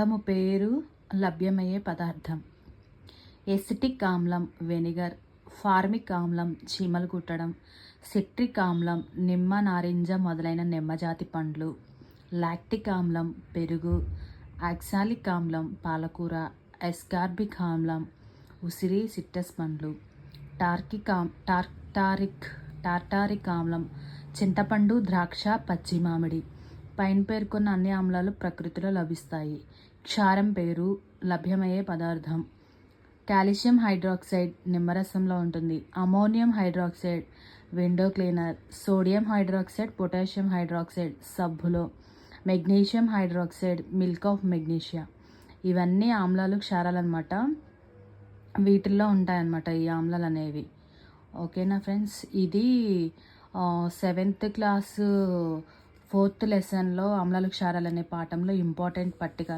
ఆమ్లము పేరు లభ్యమయ్యే పదార్థం. ఎసిటిక్ ఆమ్లం వెనిగర్ ఫార్మిక్ ఆమ్లం చీమలు కుట్టడం సిట్రిక్ ఆమ్లం నిమ్మ నారింజ మొదలైన నిమ్మజాతి పండ్లు లాక్టిక్ ఆమ్లం పెరుగు ఆక్సాలిక్ ఆమ్లం పాలకూర ఎస్కార్బిక్ ఆమ్లం ఉసిరి సిట్రస్ పండ్లు టార్కిక్ ఆమ్ టార్టారిక్ టార్టారిక్ ఆమ్లం చింతపండు ద్రాక్ష పచ్చి మామిడి పైన పేర్కొన్న అన్ని ఆమ్లాలు ప్రకృతిలో లభిస్తాయి. క్షారం పేరు లభ్యమయ్యే పదార్థం. కాల్షియం హైడ్రాక్సైడ్ నిమ్మరసంలో ఉంటుంది. Ammonium hydroxide window cleaner. Sodium hydroxide potassium hydroxide సబ్బులో. Magnesium hydroxide milk of magnesia. ఇవన్నీ ఆమ్లాలు క్షారాలన్నమాట. వీటిల్లో ఉంటాయన్నమాట ఈ ఆమ్లాలు అనేవి. ఓకేనా ఫ్రెండ్స్? ఇది సెవెంత్ క్లాసు ఫోర్త్ లెసన్లో ఆమ్లాలు క్షారాలు అనే పాఠంలో ఇంపార్టెంట్ పట్టిక